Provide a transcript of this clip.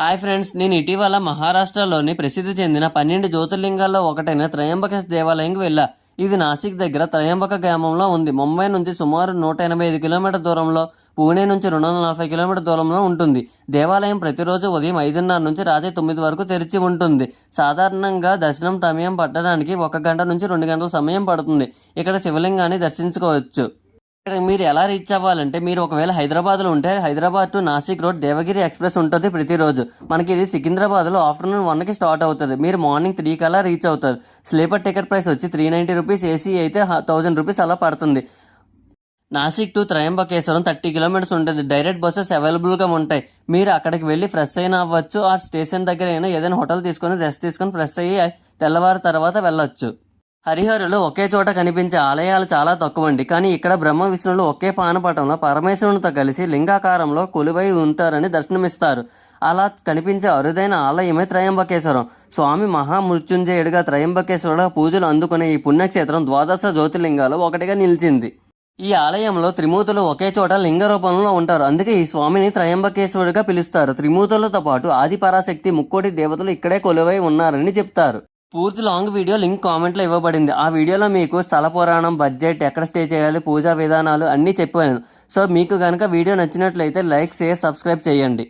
Hi friends నేను ఇటీవల మహారాష్ట్రలోని ప్రసిద్ధి చెందిన పన్నెండు జ్యోతిర్లింగాల్లో ఒకటైన త్రయంబకేశ్ దేవాలయంకి వెళ్ళా. ఇది నాసిక్ దగ్గర త్రయంబక గ్రామంలో ఉంది. ముంబై నుంచి సుమారు నూట ఎనభై ఐదు కిలోమీటర్ దూరంలో పూణే నుంచి రెండు వందల నలభై కిలోమీటర్ దూరంలో ఉంటుంది. దేవాలయం ప్రతిరోజు ఉదయం ఐదున్నర నుంచి రాత్రి తొమ్మిది వరకు తెరిచి ఉంటుంది. సాధారణంగా దర్శనం సమయం పట్టడానికి ఒక గంట నుంచి రెండు గంటల సమయం పడుతుంది. ఇక్కడ శివలింగాన్ని దర్శించుకోవచ్చు. మీరు ఎలా రీచ్ అవ్వాలంటే మీరు ఒకవేళ హైదరాబాద్లో ఉంటే Hyderabad to Nashik road Devagiri express ఉంటుంది ప్రతిరోజు. మనకి ఇది సికింద్రాబాద్లో ఆఫ్టర్నూన్ వన్కి స్టార్ట్ అవుతుంది. మీరు మార్నింగ్ త్రీ కల్లా రీచ్ అవుతారు. స్లీపర్ టికెట్ ప్రైస్ వచ్చి త్రీ నైంటీ రూపీస్ ఏసీ అయితే థౌజండ్ రూపీస్ అలా పడుతుంది. Nashik to Trimbakeshwaram thirty kilometres ఉంటుంది. డైరెక్ట్ బస్సెస్ అవైలబుల్గా ఉంటాయి. మీరు అక్కడికి వెళ్ళి ఫ్రెష్ అయినా అవ్వచ్చు. ఆ స్టేషన్ దగ్గర అయినా ఏదైనా హోటల్ తీసుకొని రెస్ట్ తీసుకొని ఫ్రెష్ అయ్యి తెల్లవారు తర్వాత వెళ్ళొచ్చు. హరిహరులు ఒకే చోట కనిపించే ఆలయాలు చాలా తక్కువ అండి కానీ ఇక్కడ బ్రహ్మ విష్ణువులు ఒకే పానపటంలో పరమేశ్వరునితో కలిసి లింగాకారంలో కొలువై ఉంటారని దర్శనమిస్తారు. అలా కనిపించే అరుదైన ఆలయమే త్రయంబకేశ్వరం. స్వామి మహామృత్యుంజయుడిగా త్రయంబకేశ్వరుడు పూజలు అందుకునే ఈ పుణ్యక్షేత్రం ద్వాదశ జ్యోతిర్లింగాలు ఒకటిగా నిలిచింది. ఈ ఆలయంలో త్రిమూర్తులు ఒకే చోట లింగ రూపంలో ఉంటారు. అందుకే ఈ స్వామిని త్రయంబకేశ్వరుడిగా పిలుస్తారు. త్రిమూర్తులతో పాటు ఆదిపరాశక్తి ముక్కోటి దేవతలు ఇక్కడే కొలువై ఉన్నారని చెప్తారు. పూర్తి లాంగ్ వీడియో లింక్ కామెంట్లో ఇవ్వబడింది. ఆ వీడియోలో మీకు స్థల పురాణం బడ్జెట్ ఎక్కడ స్టే చేయాలి పూజా విధానాలు అన్నీ చెప్పాను. సో మీకు కనుక వీడియో నచ్చినట్లయితే లైక్ షేర్ సబ్స్క్రైబ్ చేయండి.